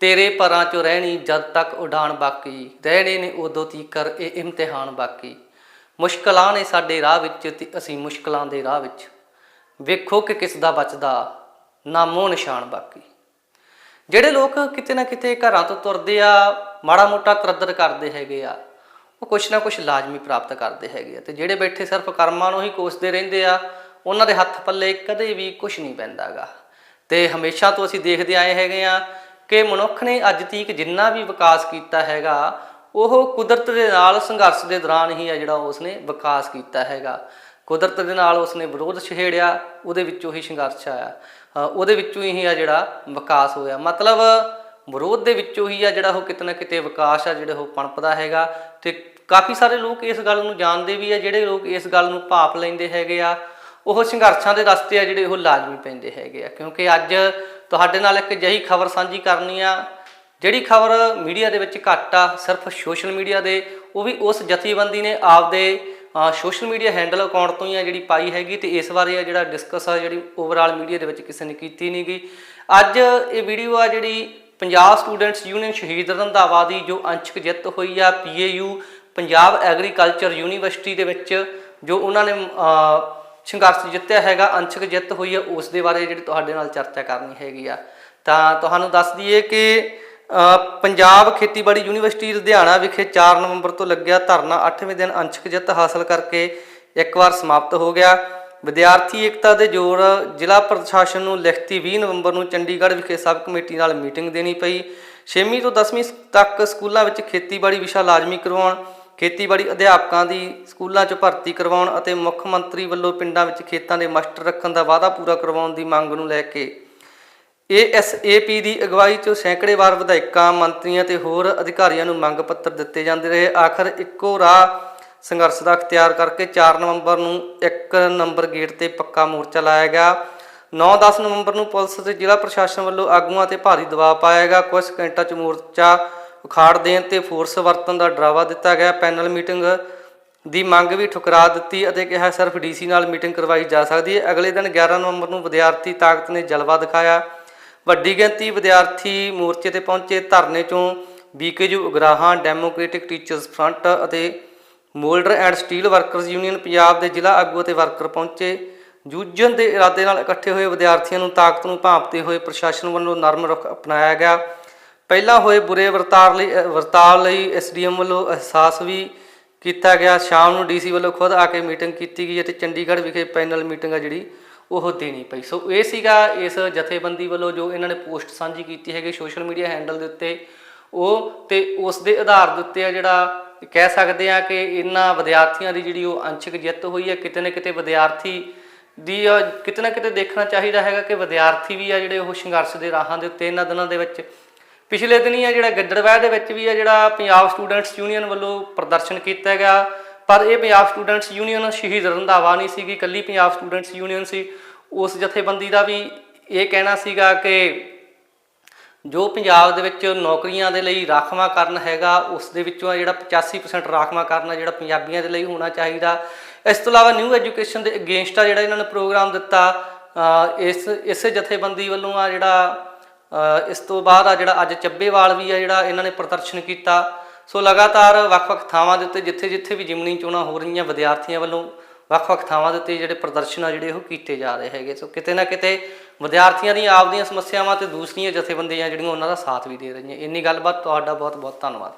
ਤੇਰੇ ਪਰਾਂ ਚੋਂ ਰਹਿਣੀ ਜਦ ਤੱਕ ਉਡਾਨ ਬਾਕੀ, ਰਹਿਣੇ ਨੇ ਉਦੋਂ ਤੀਕਰ, ਇਹ ਇਮਤਿਹਾਨ ਬਾਕੀ। ਮੁਸ਼ਕਲਾਂ ਨੇ ਸਾਡੇ ਰਾਹ ਵਿੱਚ ਤੇ ਅਸੀਂ ਮੁਸ਼ਕਲਾਂ ਦੇ ਰਾਹ ਵਿੱਚ। ਵੇਖੋ ਕਿ ਕਿਸ ਦਾ ਬਚਦਾ, ਨਾਮੋ ਨਿਸ਼ਾਨ ਬਾਕੀ। ਜਿਹੜੇ ਲੋਕ ਕਿਤੇ ਨਾ ਕਿਤੇ ਘਰਾਂ ਤੋਂ ਤੁਰਦੇ ਆ, ਮਾੜਾ ਮੋਟਾ ਕਰਦਰ ਕਰਦੇ ਹੈਗੇ ਆ, ਉਹ ਕੁਛ ਨਾ ਕੁਛ ਲਾਜ਼ਮੀ ਪ੍ਰਾਪਤ ਕਰਦੇ ਹੈਗੇ ਆ। ਤੇ ਜਿਹੜੇ ਬੈਠੇ ਸਿਰਫ ਕਰਮਾਂ ਨੂੰ ਹੀ ਕੋਸਦੇ ਰਹਿੰਦੇ ਆ, ਉਹਨਾਂ ਦੇ ਹੱਥ ਪੱਲੇ ਕਦੇ ਵੀ ਕੁਛ ਨਹੀਂ ਪੈਂਦਾਗਾ। ਤੇ ਹਮੇਸ਼ਾ ਤੋਂ ਅਸੀਂ ਦੇਖਦੇ ਆਏ ਹੈਗੇ ਆ ਕਿ ਮਨੁੱਖ ਨੇ ਅੱਜ ਤੀਕ ਜਿੰਨਾ ਵੀ ਵਿਕਾਸ ਕੀਤਾ ਹੈਗਾ, ਉਹ ਕੁਦਰਤ ਦੇ ਨਾਲ ਸੰਘਰਸ਼ ਦੇ ਦੌਰਾਨ ਹੀ ਆ ਜਿਹੜਾ ਉਸਨੇ ਵਿਕਾਸ ਕੀਤਾ ਹੈਗਾ। ਕੁਦਰਤ ਦੇ ਨਾਲ ਉਸਨੇ ਵਿਰੋਧ ਛੇੜਿਆ, ਉਹਦੇ ਵਿੱਚੋਂ ਹੀ ਸੰਘਰਸ਼ ਆਇਆ। ਉਹਦੇ ਵਿੱਚੋਂ ਹੀ ਆ ਜਿਹੜਾ ਵਿਕਾਸ ਹੋਇਆ। ਮਤਲਬ ਵਿਰੋਧ ਦੇ ਵਿੱਚੋਂ ਹੀ ਆ ਜਿਹੜਾ ਉਹ ਕਿਤੇ ਨਾ ਕਿਤੇ ਵਿਕਾਸ ਆ ਜਿਹੜਾ ਉਹ ਪਣਪਦਾ ਹੈਗਾ। ਤੇ ਕਾਫੀ ਸਾਰੇ ਲੋਕ ਇਸ ਗੱਲ ਨੂੰ ਜਾਣਦੇ ਵੀ ਆ, ਜਿਹੜੇ ਲੋਕ ਇਸ ਗੱਲ ਨੂੰ ਭਾਪ ਲੈਂਦੇ ਹੈਗੇ ਆ। ਉਹ ਸੰਘਰਸ਼ਾਂ ਦੇ ਰਸਤੇ ਆ ਜਿਹੜੇ ਉਹ ਲਾਜ਼ਮੀ ਪੈਂਦੇ ਹੈਗੇ ਆ, ਕਿਉਂਕਿ ਅੱਜ ਤੁਹਾਡੇ ਨਾਲ ਇੱਕ ਅਜਿਹੀ ਖਬਰ ਸਾਂਝੀ ਕਰਨੀ ਆ, ਜਿਹੜੀ ਖਬਰ ਮੀਡੀਆ ਦੇ ਵਿੱਚ ਘੱਟ ਆ, ਸਿਰਫ ਸੋਸ਼ਲ ਮੀਡੀਆ ਦੇ, ਉਹ ਵੀ ਉਸ ਜਥੇਬੰਦੀ ਨੇ ਆਪਦੇ ਸੋਸ਼ਲ ਮੀਡੀਆ ਹੈਂਡਲ ਅਕਾਊਂਟ ਤੋਂ ਹੀ ਆ ਜਿਹੜੀ ਪਾਈ ਹੈਗੀ ਤੇ ਇਸ ਬਾਰੇ ਆ ਜਿਹੜਾ ਡਿਸਕਸ ਆ, ਜਿਹੜੀ ਓਵਰਆਲ ਮੀਡੀਆ ਦੇ ਵਿੱਚ ਕਿਸੇ ਨੇ ਕੀਤੀ ਨਹੀਂ ਨਹੀਂਗੀ ਅੱਜ ਇਹ ਵੀਡੀਓ ਆ ਜਿਹੜੀ ਪੰਜਾਬ ਸਟੂਡੈਂਟਸ ਯੂਨੀਅਨ ਸ਼ਹੀਦ ਰੰਧਾਵਾ ਦੀ ਜੋ ਅੰਸ਼ਕ ਜਿੱਤ ਹੋਈ ਆ, ਪੀਏਯੂ, ਪੰਜਾਬ ਐਗਰੀਕਲਚਰ ਯੂਨੀਵਰਸਿਟੀ ਦੇ ਵਿੱਚ, ਜੋ ਉਹਨਾਂ ਨੇ ਸੰਘਰਸ਼ ਜਿੱਤਿਆ ਹੈਗਾ, ਅੰਸ਼ਕ ਜਿੱਤ ਹੋਈ ਹੈ, ਉਸ ਦੇ ਬਾਰੇ ਜਿਹੜੀ ਤੁਹਾਡੇ ਨਾਲ ਚਰਚਾ ਕਰਨੀ ਹੈਗੀ ਆ। ਤਾਂ ਤੁਹਾਨੂੰ ਦੱਸ ਦਈਏ ਕਿ ਪੰਜਾਬ ਖੇਤੀਬਾੜੀ ਯੂਨੀਵਰਸਿਟੀ ਲੁਧਿਆਣਾ ਵਿਖੇ 4 ਨਵੰਬਰ ਤੋਂ ਲੱਗਿਆ ਧਰਨਾ 8ਵੇਂ ਦਿਨ ਅੰਸ਼ਕ ਜਿੱਤ ਹਾਸਲ ਕਰਕੇ ਇੱਕ ਵਾਰ ਸਮਾਪਤ ਹੋ ਗਿਆ। ਵਿਦਿਆਰਥੀ ਏਕਤਾ ਦੇ ਜੋਰ ਜ਼ਿਲ੍ਹਾ ਪ੍ਰਸ਼ਾਸਨ ਨੂੰ ਲਿਖਤੀ 20 ਨਵੰਬਰ ਨੂੰ ਚੰਡੀਗੜ੍ਹ ਵਿਖੇ ਸਬ ਕਮੇਟੀ ਨਾਲ ਮੀਟਿੰਗ ਦੇਣੀ ਪਈ। 6ਵੀਂ ਤੋਂ 10ਵੀਂ ਤੱਕ ਸਕੂਲਾਂ ਵਿੱਚ ਖੇਤੀਬਾੜੀ ਵਿਸ਼ਾ ਲਾਜ਼ਮੀ ਕਰਵਾਉਣ ਖੇਤੀਬਾੜੀ ਅਧਿਆਪਕਾਂ ਦੀ ਸਕੂਲਾਂ 'ਚ ਭਰਤੀ ਕਰਵਾਉਣ ਅਤੇ ਮੁੱਖ ਮੰਤਰੀ ਵੱਲੋਂ ਪਿੰਡਾਂ ਵਿੱਚ ਖੇਤਾਂ ਦੇ ਮਾਸਟਰ ਰੱਖਣ ਦਾ ਵਾਅਦਾ ਪੂਰਾ ਕਰਵਾਉਣ ਦੀ ਮੰਗ ਨੂੰ ਲੈ ਕੇ ਏਐਸਏਪੀ ਦੀ ਅਗਵਾਈ 'ਚ ਸੈਂਕੜੇ ਵਾਰ ਵਿਧਾਇਕਾਂ, ਮੰਤਰੀਆਂ ਤੇ ਹੋਰ ਅਧਿਕਾਰੀਆਂ ਨੂੰ ਮੰਗ ਪੱਤਰ ਦਿੱਤੇ ਜਾਂਦੇ ਰਹੇ। ਆਖਰ ਇੱਕੋ ਰਾਹ ਸੰਘਰਸ਼ ਦਾ ਅਖਤਿਆਰ ਕਰਕੇ 4 ਨਵੰਬਰ ਨੂੰ ਇੱਕ ਨੰਬਰ ਗੇਟ ਤੇ ਪੱਕਾ ਮੋਰਚਾ ਲਾਇਆ ਗਿਆ। 9-10 ਨਵੰਬਰ ਨੂੰ ਪੁਲਿਸ ਤੇ ਜ਼ਿਲ੍ਹਾ ਪ੍ਰਸ਼ਾਸਨ ਵੱਲੋਂ ਆਗੂਆਂ ਤੇ ਭਾਰੀ ਦਬਾਅ ਪਾਇਆ ਗਿਆ। ਕੁਝ ਘੰਟਾਂ 'ਚ ਮੋਰਚਾ ਉਖਾੜ ਦੇਣ ਤੇ ਫੋਰਸ ਵਰਤਣ ਦਾ ਡਰਾਵਾ ਦਿੱਤਾ ਗਿਆ। ਪੈਨਲ ਮੀਟਿੰਗ ਦੀ ਮੰਗ ਵੀ ਠੁਕਰਾ ਦਿੱਤੀ ਅਤੇ ਕਿਹਾ ਸਿਰਫ ਡੀਸੀ ਨਾਲ ਮੀਟਿੰਗ ਕਰਵਾਈ ਜਾ ਸਕਦੀ ਹੈ। ਅਗਲੇ ਦਿਨ 11 ਨਵੰਬਰ ਨੂੰ ਵਿਦਿਆਰਥੀ ਤਾਕਤ ਨੇ ਜਲਵਾ ਦਿਖਾਇਆ। ਵੱਡੀ ਗਿਣਤੀ ਵਿਦਿਆਰਥੀ ਮੋਰਚੇ ਤੇ ਪਹੁੰਚੇ। ਧਰਨੇ ਚੋਂ BKU Ugrahan democratic teachers front ਅਤੇ moulder and steel workers union Punjab ਦੇ ਜ਼ਿਲ੍ਹਾ ਆਗੂ ਅਤੇ ਵਰਕਰ ਪਹੁੰਚੇ। ਜੂਝਣ ਦੇ ਇਰਾਦੇ ਨਾਲ ਇਕੱਠੇ ਹੋਏ ਵਿਦਿਆਰਥੀਆਂ ਨੂੰ ਤਾਕਤ ਨੂੰ ਭਾਂਪਦੇ ਹੋਏ ਪ੍ਰਸ਼ਾਸਨ ਵੱਲੋਂ ਨਰਮ ਰੁਖ ਅਪਣਾਇਆ ਗਿਆ। ਪਹਿਲਾਂ ਹੋਏ ਬੁਰੇ ਵਰਤਾਰ ਲਈ ਅ, ਵਰਤਾਵ ਲਈ ਐਸਡੀਐਮ ਵੱਲੋਂ ਅਹਿਸਾਸ ਵੀ ਕੀਤਾ ਗਿਆ। ਸ਼ਾਮ ਨੂੰ ਡੀਸੀ ਵੱਲੋਂ ਖੁਦ ਆ ਕੇ ਮੀਟਿੰਗ ਕੀਤੀ ਗਈ ਅਤੇ ਚੰਡੀਗੜ੍ਹ ਵਿਖੇ ਪੈਨਲ ਮੀਟਿੰਗ ਆ ਜਿਹੜੀ ਉਹ ਦੇਣੀ ਪਈ। ਸੋ ਇਹ ਸੀਗਾ ਇਸ ਜਥੇਬੰਦੀ ਵੱਲੋਂ ਜੋ ਇਹਨਾਂ ਨੇ ਪੋਸਟ ਸਾਂਝੀ ਕੀਤੀ ਹੈਗੀ ਸੋਸ਼ਲ ਮੀਡੀਆ ਹੈਂਡਲ ਦੇ ਉੱਤੇ। ਉਹ ਤੇ ਉਸ ਦੇ ਆਧਾਰ ਦੇ ਉੱਤੇ ਆ ਜਿਹੜਾ ਕਹਿ ਸਕਦੇ ਆ ਕਿ ਇਹਨਾਂ ਵਿਦਿਆਰਥੀਆਂ ਦੀ ਜਿਹੜੀ ਉਹ ਅੰਸ਼ਿਕ ਜਿੱਤ ਹੋਈ ਹੈ ਕਿਤੇ ਨਾ ਕਿਤੇ ਵਿਦਿਆਰਥੀ ਦੀ ਕਿਤੇ ਨਾ ਕਿਤੇ ਦੇਖਣਾ ਚਾਹੀਦਾ ਹੈਗਾ ਕਿ ਵਿਦਿਆਰਥੀ ਵੀ ਆ ਜਿਹੜੇ ਉਹ ਸੰਘਰਸ਼ ਦੇ ਰਾਹਾਂ ਦੇ ਉੱਤੇ ਇਹਨਾਂ ਦਿਨਾਂ ਦੇ ਵਿੱਚ ਪਿਛਲੇ ਦਿਨੀ ਆ ਜਿਹੜਾ ਗਿੱਦੜਵਹਿ ਦੇ ਵਿੱਚ ਵੀ ਆ ਜਿਹੜਾ ਪੰਜਾਬ ਸਟੂਡੈਂਟਸ ਯੂਨੀਅਨ ਵੱਲੋਂ ਪ੍ਰਦਰਸ਼ਨ ਕੀਤਾ ਗਿਆ ਪਰ ਇਹ ਪੰਜਾਬ ਸਟੂਡੈਂਟਸ ਯੂਨੀਅਨ ਸ਼ਹੀਦ ਰੰਧਾਵਾ ਨਹੀਂ ਸੀਗੀ ਕੱਲੀ ਪੰਜਾਬ ਸਟੂਡੈਂਟਸ ਯੂਨੀਅਨ ਸੀ। ਉਸ ਜਥੇਬੰਦੀ ਦਾ ਵੀ ਇਹ ਕਹਿਣਾ ਸੀਗਾ ਕਿ ਜੋ ਪੰਜਾਬ ਦੇ ਵਿੱਚ ਨੌਕਰੀਆਂ ਦੇ ਲਈ ਰਾਖਵਾਂਕਰਨ ਹੈਗਾ ਉਸ ਦੇ ਵਿੱਚੋਂ ਆ ਜਿਹੜਾ 85% ਰਾਖਵਾਂਕਰਨ ਆ ਜਿਹੜਾ ਪੰਜਾਬੀਆਂ ਦੇ ਲਈ ਹੋਣਾ ਚਾਹੀਦਾ। ਇਸ ਤੋਂ ਇਲਾਵਾ ਨਿਊ ਐਜੂਕੇਸ਼ਨ ਦੇ ਅਗੇਂਸਟ ਆ ਜਿਹੜਾ ਇਹਨਾਂ ਨੇ ਪ੍ਰੋਗਰਾਮ ਦਿੱਤਾ ਅ, ਇਸ ਇਸੇ ਜਥੇਬੰਦੀ ਵੱਲੋਂ ਆ ਜਿਹੜਾ ਇਸ ਤੋਂ ਬਾਅਦ ਆ ਜਿਹੜਾ ਅੱਜ ਚੱਬੇਵਾਲ ਵੀ ਆ ਜਿਹੜਾ ਇਹਨਾਂ ਨੇ ਪ੍ਰਦਰਸ਼ਨ ਕੀਤਾ। ਸੋ ਲਗਾਤਾਰ ਵੱਖ-ਵੱਖ ਥਾਵਾਂ ਦੇ ਉੱਤੇ ਜਿੱਥੇ-ਜਿੱਥੇ ਵੀ ਜਿਮਨੀ ਚੋਣਾਂ ਹੋ ਰਹੀਆਂ ਵਿਦਿਆਰਥੀਆਂ ਵੱਲੋਂ ਵੱਖ-ਵੱਖ ਥਾਵਾਂ ਦੇ ਉੱਤੇ ਜਿਹੜੇ ਪ੍ਰਦਰਸ਼ਨ ਆ ਜਿਹੜੇ ਉਹ ਕੀਤੇ ਜਾ ਰਹੇ ਹੈਗੇ। ਸੋ ਕਿਤੇ ਨਾ ਕਿਤੇ ਵਿਦਿਆਰਥੀਆਂ ਦੀਆਂ ਆਪਦੀਆਂ ਸਮੱਸਿਆਵਾਂ ਤੇ ਦੂਸਰੀਆਂ ਜਥੇਬੰਦੀਆਂ ਜਿਹੜੀਆਂ ਉਹਨਾਂ ਦਾ ਸਾਥ ਵੀ ਦੇ ਰਹੀਆਂ। ਇੰਨੀ ਗੱਲਬਾਤ ਤੁਹਾਡਾ ਬਹੁਤ-ਬਹੁਤ ਧੰਨਵਾਦ।